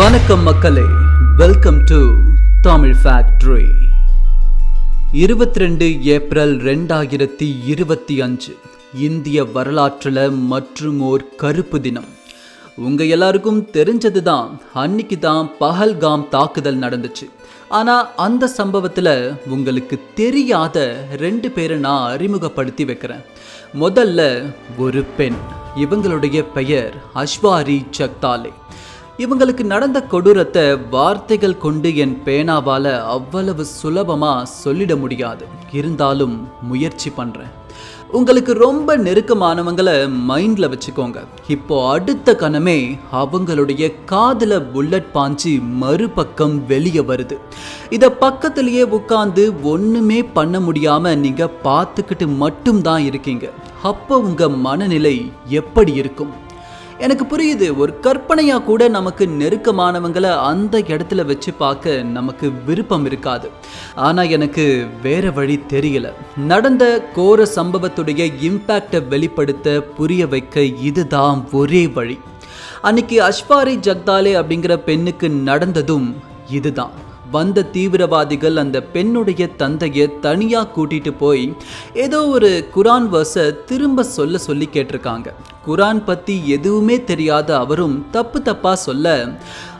வணக்கம் மக்களே. Welcome to Tamil factory இருபத்தி ரெண்டு ஏப்ரல் ரெண்டாயிரத்தி இருபத்தி அஞ்சு இந்திய வரலாற்றில் மற்றும் ஓர் கருப்பு தினம். உங்கள் எல்லாருக்கும் தெரிஞ்சது தான் அன்னைக்கு தான் பஹல்காம் தாக்குதல் நடந்துச்சு. ஆனால் அந்த சம்பவத்தில் உங்களுக்கு தெரியாத ரெண்டு பேரை நான் அறிமுகப்படுத்தி வைக்கிறேன். முதல்ல ஒரு பெண் இவங்களுடைய பெயர் அஸ்வாரி ஜக்தாலே இவங்களுக்கு நடந்த கொடூரத்தை வார்த்தைகள் கொண்டு என் பேனாவால் அவ்வளவு சுலபமாக சொல்லிட முடியாது. இருந்தாலும் முயற்சி பண்ணுறேன் உங்களுக்கு ரொம்ப நெருக்கமானவங்களை மைண்டில் வச்சுக்கோங்க. இப்போ அடுத்த கணமே அவங்களுடைய காதில் புல்லட் பாஞ்சு மறுபக்கம் வெளியே வருது. இதை பக்கத்திலேயே உட்காந்து ஒன்றுமே பண்ண முடியாமல் நீங்கள் பார்த்துக்கிட்டு மட்டும்தான் இருக்கீங்க. அப்போ உங்கள் மனநிலை எப்படி இருக்கும்? எனக்கு புரியுது. ஒரு கற்பனையா கூட நமக்கு நெருக்கமானவங்களை அந்த இடத்துல வச்சு பார்க்க நமக்கு விருப்பம் இருக்காது. ஆனா எனக்கு வேற வழி தெரியல. நடந்த கோர சம்பவத்துடைய இம்பேக்டை வெளிப்படுத்த புரிய வைக்க இதுதான் ஒரே வழி. அன்னைக்கு அஷ்வாரி ஜக்தாலே அப்படிங்கிற பெண்ணுக்கு நடந்ததும் இதுதான். வந்த தீவிரவாதிகள் அந்த பெண்ணுடைய தந்தையை தனியாக கூட்டிட்டு போய் ஏதோ ஒரு குரான் வர்ஸை திரும்ப சொல்ல சொல்லி கேட்டிருக்காங்க. குரான் பத்தி எதுவுமே தெரியாத அவரும் தப்பு தப்பா சொல்ல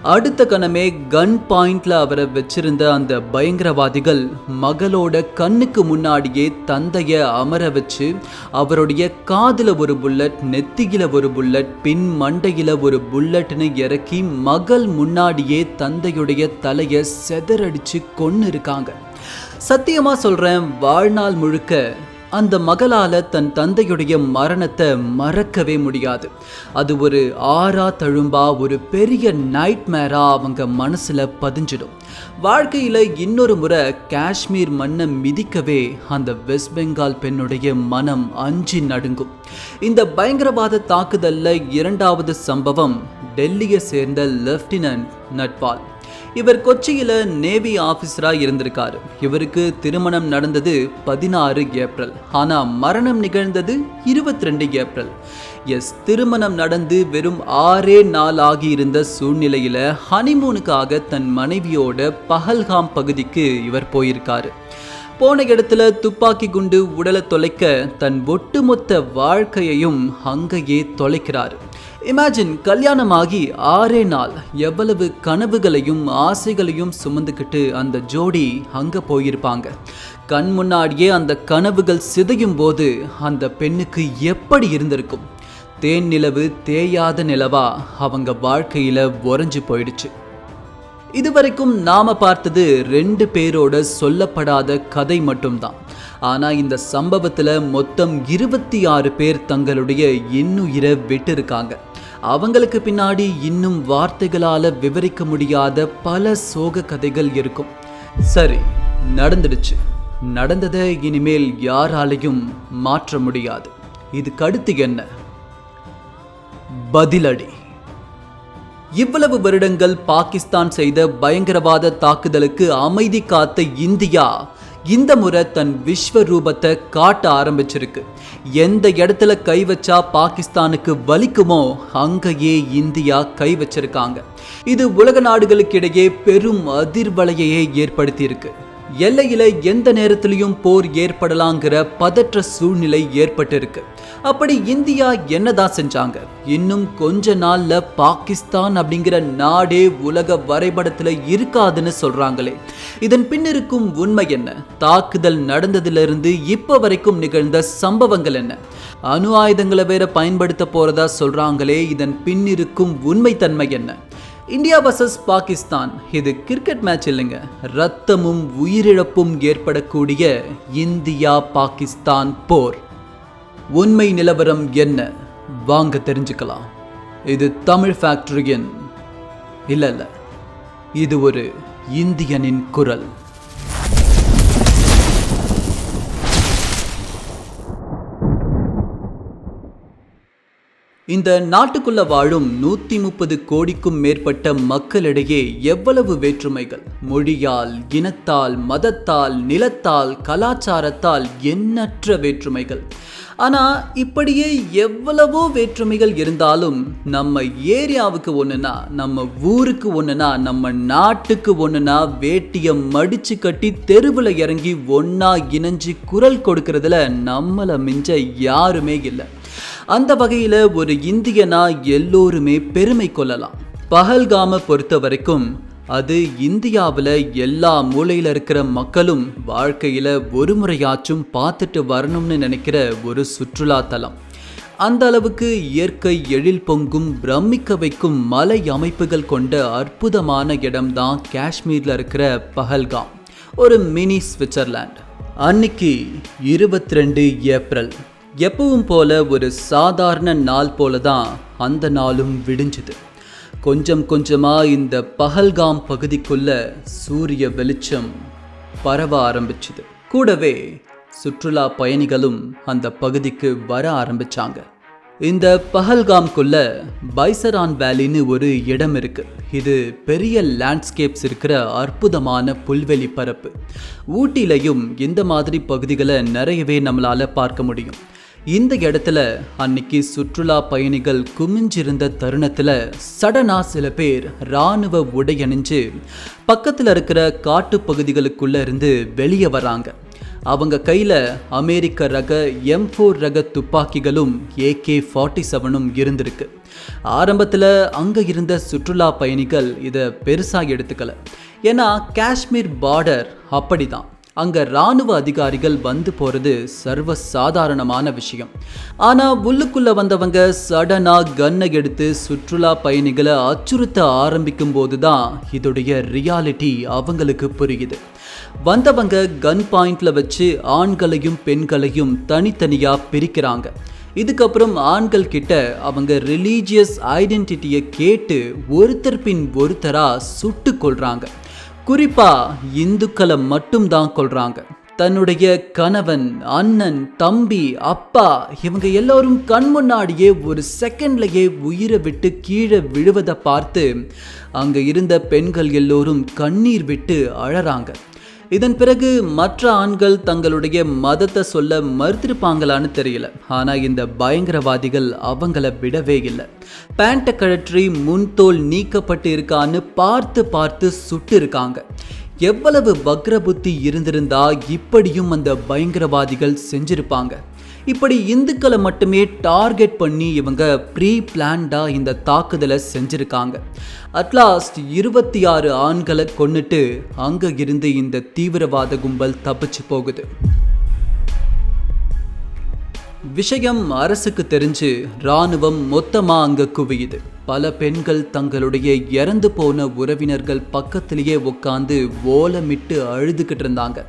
அடுத்த கணமே கன் பாயிண்ட்ல அவரை வச்சிருந்த அந்த பயங்கரவாதிகள் மகளோட கண்ணுக்கு முன்னாடியே தந்தைய அமர வச்சு அவருடைய காதுல ஒரு புல்லட் நெத்தியில ஒரு புல்லட் பின் மண்டையில ஒரு புல்லட்னு இறக்கி மகள் முன்னாடியே தந்தையுடைய தலைய செதறடிச்சு கொன்னு இருக்காங்க சத்தியமா சொல்றேன் வாழ்நாள் முழுக்க அந்த மகளால் தன் தந்தையுடைய மரணத்தை மறக்கவே முடியாது. அது ஒரு ஆறா தழும்பா ஒரு பெரிய நைட்மேரா அவங்க மனசில் பதிஞ்சிடும். வாழ்க்கையில் இன்னொரு முறை காஷ்மீர் மண்ணை மிதிக்கவே அந்த வெஸ்ட் பெங்கால் பெண்ணுடைய மனம் அஞ்சி நடுங்கும். இந்த பயங்கரவாத தாக்குதலில் இரண்டாவது சம்பவம் டெல்லியை சேர்ந்த லெப்டினன்ட் நட்பால். இவர் கொச்சியில நேவி ஆபீசரா இருந்திருக்காரு. இவருக்கு திருமணம் நடந்தது பதினாறு ஏப்ரல். ஆனா மரணம் நிகழ்ந்தது இருபத்தி ரெண்டு ஏப்ரல். எஸ் திருமணம் நடந்து வெறும் ஆறே நாள் ஆகியிருந்த சூழ்நிலையில ஹனிமூனுக்காக தன் மனைவியோட பஹல்காம் பகுதிக்கு இவர் போயிருக்காரு. போன இடத்துல துப்பாக்கி குண்டு உடலை தொலைக்க தன் ஒட்டுமொத்த வாழ்க்கையையும் அங்கேயே தொலைக்கிறாரு. இமேஜின் கல்யாணமாகி ஆறே நாள் எவ்வளவு கனவுகளையும் ஆசைகளையும் சுமந்துக்கிட்டு அந்த ஜோடி அங்கே போயிருப்பாங்க. கண் முன்னாடியே அந்த கனவுகள் சிதையும் போது அந்த பெண்ணுக்கு எப்படி இருந்திருக்கும்? தேன் நிலவு தேயாத நிலவா அவங்க வாழ்க்கையில் உறைஞ்சு போயிடுச்சு. இதுவரைக்கும் நாம பார்த்தது ரெண்டு பேரோட சொல்லப்படாத கதை மட்டும்தான். ஆனால் இந்த சம்பவத்தில் மொத்தம் இருபத்தி ஆறு பேர் தங்களுடைய இன்னுயிரை விட்டிருக்காங்க. அவங்களுக்கு பின்னாடி இன்னும் வார்த்தைகளால் விவரிக்க முடியாத பல சோக கதைகள் இருக்கும். சரி நடந்துடுச்சு. நடந்ததை இனிமேல் யாராலையும் மாற்ற முடியாது. இதுக்கு அடுத்து என்ன? பதிலடி. இவ்வளவு வருடங்கள் பாகிஸ்தான் செய்த பயங்கரவாத தாக்குதலுக்கு அமைதி காத்த இந்தியா இந்த முறை தன் விஸ்வரூபத்தை காட்ட ஆரம்பிச்சிருக்கு. எந்த இடத்துல கை வச்சா பாகிஸ்தானுக்கு வலிக்குமோ அங்கேயே இந்தியா கை வச்சிருக்காங்க. இது உலக நாடுகளுக்கிடையே பெரும் அதிர்வலையையே ஏற்படுத்தியிருக்கு. எல்லையில எந்த நேரத்திலையும் போர் ஏற்படலாங்கிற பதற்ற சூழ்நிலை ஏற்பட்டிருக்கு. அப்படி இந்தியா என்னதான் செஞ்சாங்க? இன்னும் கொஞ்ச நாள்ல பாகிஸ்தான் அப்படிங்கிற நாடே உலக வரைபடத்துல இருக்காதுன்னு சொல்றாங்களே. இதன் பின்னிருக்கும் உண்மை என்ன? தாக்குதல் நடந்ததிலிருந்து இப்ப வரைக்கும் நிகழ்ந்த சம்பவங்கள் என்ன? அணு ஆயுதங்களை வேற பயன்படுத்த போறதா சொல்றாங்களே இதன் பின்னிருக்கும் உண்மைத்தன்மை என்ன? India versus Pakistan. இது கிரிக்கெட் மேட்ச் இல்லைங்க. ரத்தமும் உயிரிழப்பும் ஏற்படக்கூடிய இந்தியா பாகிஸ்தான் போர். உண்மை நிலவரம் என்ன? வாங்க தெரிஞ்சுக்கலாம். இது தமிழ் ஃபேக்டரியின் இல்லை இல்லை. இது ஒரு இந்தியனின் குரல். இந்த நாட்டுக்குள்ள வாழும் நூத்தி முப்பது கோடிக்கும் மேற்பட்ட மக்களிடையே எவ்வளவு வேற்றுமைகள்? மொழியால் இனத்தால் மதத்தால் நிலத்தால் கலாச்சாரத்தால் எண்ணற்ற வேற்றுமைகள். ஆனா இப்படியே எவ்வளவோ வேற்றுமைகள் இருந்தாலும் நம்ம ஏரியாவுக்கு ஒண்ணுனா நம்ம ஊருக்கு ஒண்ணுனா நம்ம நாட்டுக்கு ஒண்ணுனா வேட்டிய மடிச்சு கட்டி தெருவில் இறங்கி ஒன்னா இணைஞ்சு குரல் கொடுக்கறதுல நம்மளை மிஞ்ச யாருமே இல்லை. அந்த வகையில் ஒரு இந்தியனா எல்லோருமே பெருமை கொள்ளலாம். பஹல்காமை பொறுத்த வரைக்கும் அது இந்தியாவில் எல்லா மூலையில் இருக்கிற மக்களும் வாழ்க்கையில் ஒரு முறையாச்சும் பார்த்துட்டு வரணும்னு நினைக்கிற ஒரு சுற்றுலா தலம் அந்த அளவுக்கு இயற்கை எழில் பொங்கும் பிரமிக்க வைக்கும் மலை அமைப்புகள் கொண்ட அற்புதமான இடம்தான் காஷ்மீரில் இருக்கிற பஹல்காம் ஒரு மினி சுவிட்சர்லாண்ட் அன்னைக்கு இருபத்தி ரெண்டு ஏப்ரல் எப்பவும் போல ஒரு சாதாரண நாள் போல தான் அந்த நாளும் விடிஞ்சுது. கொஞ்சம் கொஞ்சமாக இந்த பகல்காம் பகுதிக்குள்ள சூரிய வெளிச்சம் பரவ ஆரம்பிச்சுது. கூடவே சுற்றுலா பயணிகளும் அந்த பகுதிக்கு வர ஆரம்பிச்சாங்க. இந்த பஹல்காம்குள்ள பைசரான் வேலின்னு ஒரு இடம் இருக்கு. இது பெரிய லேண்ட்ஸ்கேப்ஸ் இருக்கிற அற்புதமான புல்வெளி பரப்பு. ஊட்டிலையும் இந்த மாதிரி பகுதிகளை நிறையவே நம்மளால் பார்க்க முடியும். இந்த இடத்துல அன்னைக்கு சுற்றுலா பயணிகள் குமிஞ்சிருந்த தருணத்தில் சடனாக சில பேர் இராணுவ உடையணிஞ்சு பக்கத்தில் இருக்கிற காட்டு பகுதிகளுக்குள்ளே இருந்து வெளியே வராங்க. அவங்க கையில் அமெரிக்க ரக எம் ஃபோர் ரக துப்பாக்கிகளும் ஏகே ஃபார்ட்டி செவனும் இருந்திருக்கு. ஆரம்பத்தில் அங்கே இருந்த சுற்றுலா பயணிகள் இதை பெருசாக எடுத்துக்கல. ஏன்னா காஷ்மீர் பார்டர் அப்படிதான். அங்கே இராணுவ அதிகாரிகள் வந்து போகிறது சர்வ சாதாரணமான விஷயம். ஆனால் உள்ளுக்குள்ளே வந்தவங்க சடனாக கன்னை எடுத்து சுற்றுலா பயணிகளை அச்சுறுத்த ஆரம்பிக்கும் போது தான் இதோடைய ரியாலிட்டி அவங்களுக்கு புரியுது. வந்தவங்க கன் பாயிண்ட்ல வச்சு ஆண்களையும் பெண்களையும் தனித்தனியா பிரிக்கிறாங்க. இதுக்கப்புறம் ஆண்கள் கிட்ட அவங்க ரிலீஜியஸ் ஐடென்டிட்டியை கேட்டு ஒருத்தர் பின் ஒருத்தரா சுட்டு கொள்றாங்க குறிப்பா இந்துக்களை மட்டும்தான் கொள்றாங்க தன்னுடைய கணவன் அண்ணன் தம்பி அப்பா இவங்க எல்லோரும் கண் முன்னாடியே ஒரு செகண்ட்லயே உயிரை விட்டு கீழே விழுவதை பார்த்து அங்கே இருந்த பெண்கள் எல்லோரும் கண்ணீர் விட்டு அழறாங்க. இதன் பிறகு மற்ற ஆண்கள் தங்களுடைய மதத்தை சொல்ல மறுத்திருப்பாங்களான்னு தெரியல. ஆனா இந்த பயங்கரவாதிகள் அவங்கள விடவே இல்லை. பேண்ட்டை கழற்றி முன்தோல் நீக்கப்பட்டு இருக்கான்னு பார்த்து பார்த்து சுட்டு இருக்காங்க. எவ்வளவு வக்ர புத்தி இருந்திருந்தா இப்படியும் அந்த பயங்கரவாதிகள் செஞ்சிருப்பாங்க. இப்படி இந்துக்களை மட்டுமே டார்கெட் பண்ணி இவங்க ப்ரீ பிளான்டாக இந்த தாக்குதலை செஞ்சுருக்காங்க. அட்லாஸ்ட் இருபத்தி ஆறு ஆண்களை கொண்டுட்டு அங்கே இருந்து இந்த தீவிரவாத கும்பல் தப்பிச்சு போகுது. விஷயம் அரசுக்கு தெரிஞ்சு ராணுவம் மொத்தமாக அங்கே குவியுது. பல பெண்கள் தங்களுடைய இறந்து போன உறவினர்கள் பக்கத்திலேயே உட்காந்து ஓலமிட்டு அழுதுகிட்டு இருந்தாங்க.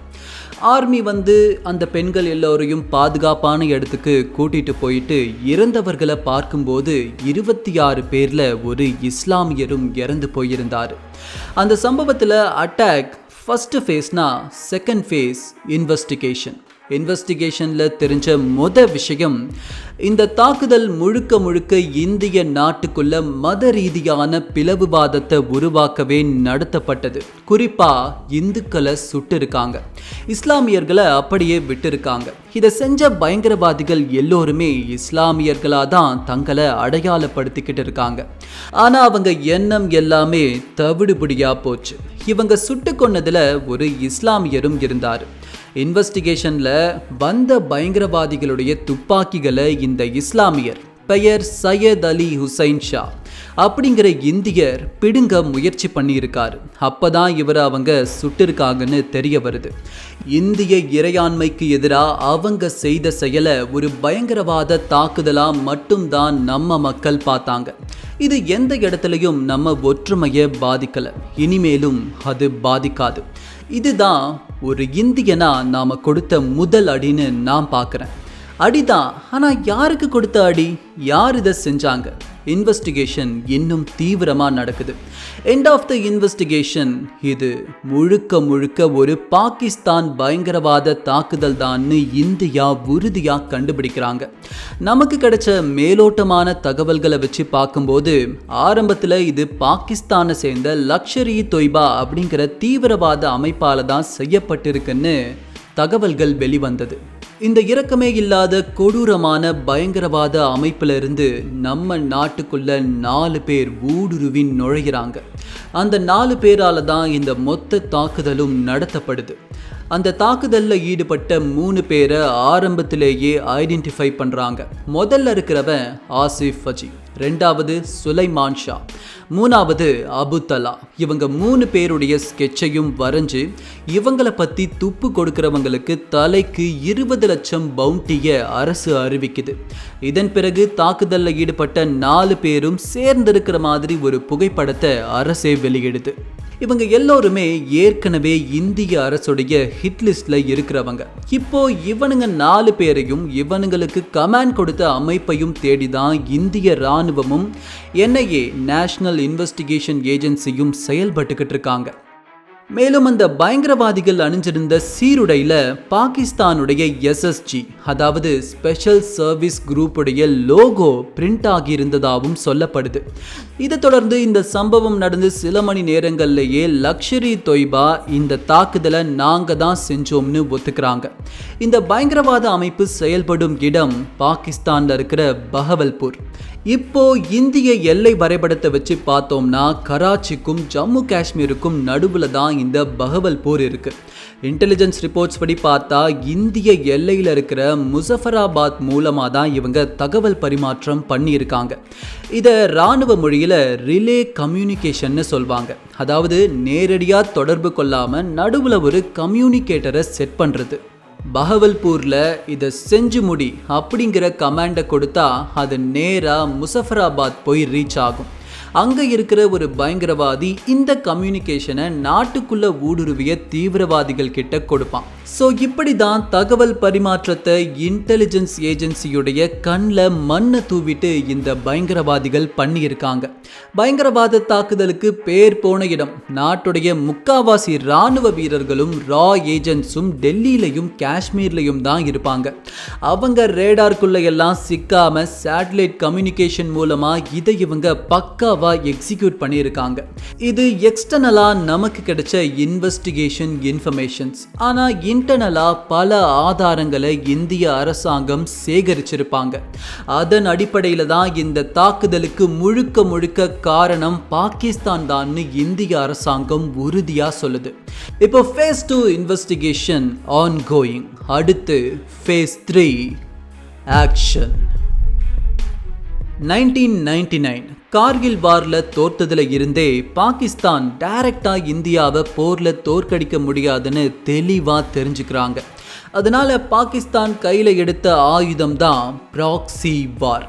ஆர்மி வந்து அந்த பெண்கள் எல்லோரையும் பாதுகாப்பான இடத்துக்கு கூட்டிட்டு போயிட்டு இறந்தவர்களை பார்க்கும்போது இருபத்தி ஆறு பேரில் ஒரு இஸ்லாமியரும் இறந்து போயிருந்தார். அந்த சம்பவத்தில் அட்டாக் ஃபஸ்ட்டு ஃபேஸ்னா செகண்ட் ஃபேஸ் இன்வெஸ்டிகேஷன் இன்வெஸ்டிகேஷனில் தெரிஞ்ச மொத விஷயம் இந்த தாக்குதல் முழுக்க முழுக்க இந்திய நாட்டுக்குள்ள மத ரீதியான பிளவுவாதத்தை உருவாக்கவே நடத்தப்பட்டது. குறிப்பாக இந்துக்களை சுட்டிருக்காங்க. இஸ்லாமியர்களை அப்படியே விட்டிருக்காங்க. இதை செஞ்ச பயங்கரவாதிகள் எல்லோருமே இஸ்லாமியர்களாக தான் தங்களை அடையாளப்படுத்திக்கிட்டு இருக்காங்க. ஆனால் அவங்க எண்ணம் எல்லாமே தவிடுபடியாக போச்சு. இவங்க சுட்டு கொன்னதுல ஒரு இஸ்லாமியரும் இருந்தார். இன்வெஸ்டிகேஷனில் வந்த பயங்கரவாதிகளுடைய துப்பாக்கிகளை இந்த இஸ்லாமியர் பெயர் சையத் அலி ஹுசைன் ஷா அப்படிங்கிற இந்தியர் பிடுங்க முயற்சி பண்ணியிருக்காரு. அப்பதான் இவர் அவங்க சுட்டிருக்காங்கன்னு தெரிய வருது. இந்திய இறையாண்மைக்கு எதிராக அவங்க செய்த செயலை ஒரு பயங்கரவாத தாக்குதலாக மட்டும்தான் நம்ம மக்கள் பார்த்தாங்க. இது எந்த இடத்துலையும் நம்ம ஒற்றுமையை பாதிக்கலை. இனிமேலும் அது பாதிக்காது. இதுதான் ஒரு இந்தியனா நாம் கொடுத்த முதல் அடின்னு நான் பார்க்குறேன். அடிதான். ஆனால் யாருக்கு கொடுத்த அடி? யார் இதை செஞ்சாங்க? இன்வெஸ்டிகேஷன் இன்னும் தீவிரமாக நடக்குது. எண்ட் ஆஃப் த இன்வெஸ்டிகேஷன் இது முழுக்க முழுக்க ஒரு பாகிஸ்தான் பயங்கரவாத தாக்குதல் தான்னு இந்தியா உறுதியாக கண்டுபிடிக்கிறாங்க. நமக்கு கிடைச்ச மேலோட்டமான தகவல்களை வச்சு பார்க்கும்போது ஆரம்பத்தில் இது பாகிஸ்தானை சேர்ந்த லக்ஷரி தொய்பா அப்படிங்கிற தீவிரவாத அமைப்பால் தான் செய்யப்பட்டிருக்குன்னு தகவல்கள் வெளிவந்தது. இந்த இரக்கமே இல்லாத கொடூரமான பயங்கரவாத அமைப்பிலிருந்து நம்ம நாட்டுக்குள்ள நாலு பேர் ஊடுருவி நுழைகிறாங்க அந்த நாலு பேரால தான் இந்த மொத்த தாக்குதலும் நடத்தப்படுது. அந்த தாக்குதலில் ஈடுபட்ட மூணு பேரை ஆரம்பத்திலேயே ஐடென்டிஃபை பண்ணுறாங்க முதல்ல இருக்கிறவன் ஆசிஃப் அஜி. ரெண்டாவது சுலைமான் ஷா. மூணாவது அபுத்தலா இவங்க மூணு பேருடைய ஸ்கெட்சையும் வரைஞ்சு இவங்களை பற்றி துப்பு கொடுக்கிறவங்களுக்கு தலைக்கு இருபது லட்சம் பவுண்டியை அரசு அறிவிக்குது. இதன் பிறகு தாக்குதலில் ஈடுபட்ட நாலு பேரும் சேர்ந்திருக்கிற மாதிரி ஒரு புகைப்படத்தை அரசே வெளியிடுது. இவங்க எல்லோருமே ஏற்கனவே இந்திய அரசுடைய ஹிட் லிஸ்ட்ல இருக்கிறவங்க. இப்போ இவனுங்க நாலு பேரையும் இவனுங்களுக்கு கமாண்ட் கொடுத்த அமைப்பையும் தேடி தான் இந்திய இராணுவமும் என்ஐஏ நேஷனல் இன்வெஸ்டிகேஷன் ஏஜென்சியும் செயல்பட்டுக்கிட்டு இருக்காங்க. மேலும் அந்த பயங்கரவாதிகள் அணிஞ்சிருந்த சீருடையில் பாகிஸ்தானுடைய எஸ்எஸ்ஜி அதாவது ஸ்பெஷல் சர்வீஸ் குரூப்புடைய லோகோ பிரிண்ட் ஆகியிருந்ததாகவும் சொல்லப்படுது. இதை தொடர்ந்து இந்த சம்பவம் நடந்து சில மணி நேரங்கள்லேயே லக்ஷரி தொய்பா இந்த தாக்குதலை நாங்கள் தான் செஞ்சோம்னு ஒத்துக்கிறாங்க. இந்த பயங்கரவாத அமைப்பு செயல்படும் இடம் பாகிஸ்தானில் இருக்கிற பஹவல்பூர். இப்போ இந்திய எல்லை வரைபடத்தை வச்சு பார்த்தோம்னா கராச்சிக்கும் ஜம்மு காஷ்மீருக்கும் நடுவில் தான் இந்த பகவல்பூர் இருக்கு. இன்டெலிஜென்ஸ் ரிப்போர்ட்ஸ் படி பார்த்தா இந்திய எல்லையில் இருக்கிற முசஃபராபாத் மூலமாக தான் இவங்க தகவல் பரிமாற்றம் பண்ணியிருக்காங்க. இதை இராணுவ மொழியில் ரிலே கம்யூனிகேஷன்னு சொல்வாங்க. அதாவது நேரடியாக தொடர்பு கொள்ளாமல் நடுவில் ஒரு கம்யூனிகேட்டரை செட் பண்ணுறது பகவல்பூரில் இதை செஞ்சு முடி அப்படிங்கிற கமாண்டை கொடுத்தா அது நேராக முசஃபராபாத் போய் ரீச் ஆகும். அங்கே இருக்கிற ஒரு பயங்கரவாதி இந்த கம்யூனிகேஷனை நாட்டுக்குள்ள ஊடுருவிய தீவிரவாதிகள் கிட்ட கொடுப்பான். ஸோ இப்படி தான் தகவல் பரிமாற்றத்தை இன்டெலிஜென்ஸ் ஏஜென்சியுடைய கண்ணில் மண்ணை தூவிட்டு இந்த பயங்கரவாதிகள் பண்ணியிருக்காங்க. பயங்கரவாத தாக்குதலுக்கு பேர் போன இடம் நாட்டுடைய முக்காவாசி இராணுவ வீரர்களும் ரா ஏஜென்ட்ஸும் டெல்லியிலையும் காஷ்மீர்லையும் தான் இருப்பாங்க. அவங்க ரேடார்க்குள்ள எல்லாம் சிக்காம சேட்டலைட் கம்யூனிகேஷன் மூலமாக இதை இவங்க பக்காவா எக்ஸிக்யூட் பண்ணியிருக்காங்க. இது எக்ஸ்டர்னலாக நமக்கு கிடைச்ச இன்வெஸ்டிகேஷன் இன்ஃபர்மேஷன்ஸ் ஆனால் இன்டர்னலாக பல ஆதாரங்களை இந்திய அரசாங்கம் சேகரிச்சிருப்பாங்க. அதன் அடிப்படையில் தான் இந்த தாக்குதலுக்கு முழுக்க முழுக்க காரணம் பாகிஸ்தான் தான்னு இந்திய அரசாங்கம் உறுதியாக சொல்லுது. இப்போ phase two investigation on going அடுத்து phase three action nineteen ninety nine Kargil வாரில் தோற்றதுல இருந்தே பாகிஸ்தான் டைரக்டா இந்தியாவை போர்ல தோற்கடிக்க முடியாதுன்னு தெளிவா தெரிஞ்சுக்கிறாங்க. அதனால பாகிஸ்தான் கையில் எடுத்த ஆயுதம் தான் ப்ராக்சி வார்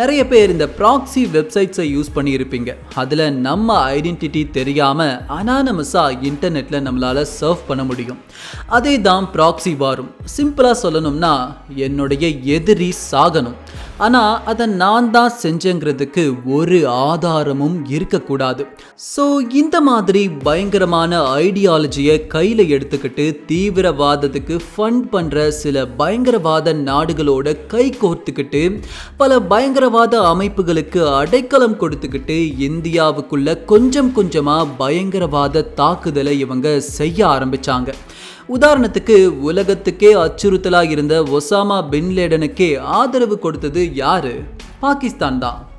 நிறைய பேர் இந்த ப்ராக்ஸி வெப்சைட்ஸை யூஸ் பண்ணியிருப்பீங்க. அதில் நம்ம ஐடென்டிட்டி தெரியாமல் அனானமஸாக இன்டர்நெட்டில் நம்மளால் சர்வ் பண்ண முடியும். அதே தான் ப்ராக்ஸி வாரும் சிம்பிளாக சொல்லணும்னா என்னுடைய எதிரி சாகணும். ஆனால் அதை நான் தான் செஞ்சேங்கிறதுக்கு ஒரு ஆதாரமும் இருக்கக்கூடாது. ஸோ இந்த மாதிரி பயங்கரமான ஐடியாலஜியை கையில் எடுத்துக்கிட்டு தீவிரவாதத்துக்கு ஃபண்ட் பண்ணுற சில பயங்கரவாத நாடுகளோட கை கோர்த்துக்கிட்டு பல பயங்கரவாத அமைப்புகளுக்கு அடைக்கலம் கொடுத்துக்கிட்டு இந்தியாவுக்குள்ள கொஞ்சம் கொஞ்சமாக பயங்கரவாத தாக்குதலை இவங்க செய்ய ஆரம்பித்தாங்க உதாரணத்துக்கு உலகத்துக்கே அச்சுறுத்தலாக இருந்த ஒசாமா பின் லேடனுக்கே ஆதரவு கொடுத்தது யாரு? பாகிஸ்தான் தான்.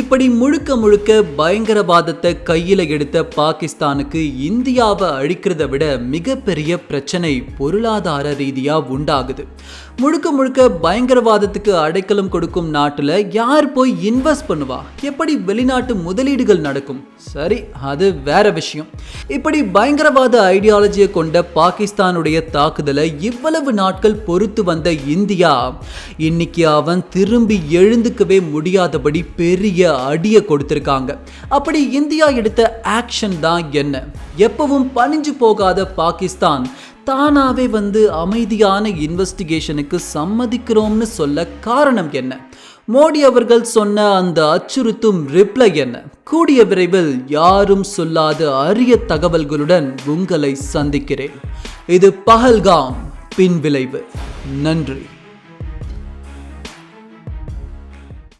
இப்படி முழுக்க முழுக்க பயங்கரவாதத்தை கையில் எடுத்த பாகிஸ்தானுக்கு இந்தியாவை அழிக்கிறத விட மிகப்பெரிய பிரச்சனை பொருளாதார ரீதியாக உண்டாகுது. முழுக்க முழுக்க பயங்கரவாதத்துக்கு அடைக்கலம் கொடுக்கும் நாட்டில் யார் போய் இன்வெஸ்ட் பண்ணுவா? எப்படி வெளிநாட்டு முதலீடுகள் நடக்கும்? சரி அது வேற விஷயம். இப்படி பயங்கரவாத ஐடியாலஜியை கொண்ட பாகிஸ்தானுடைய தாக்குதலை இவ்வளவு நாட்கள் பொறுத்து வந்த இந்தியா இன்னைக்கு அவன் திரும்பி எழுந்துக்கவே முடியாதபடி பெரிய அடியை கொடுத்திருக்காங்க. அப்படி இந்தியா எடுத்த ஆக்ஷன் தான் என்ன? எப்பவும் பணிஞ்சு போகாத பாகிஸ்தான். தானாவே வந்து அமைதியான இன்வெஸ்டிகேஷனுக்கு சம்மதிக்கிறோம்னு சொல்ல காரணம் என்ன? மோடி அவர்கள் சொன்ன அந்த அச்சுறுத்தும் ரிப்ளை என்ன? கூடிய விரைவில் யாரும் சொல்லாத அரிய தகவல்களுடன் உங்களை சந்திக்கிறேன். இது பஹல்காம் பின்விளைவு. நன்றி.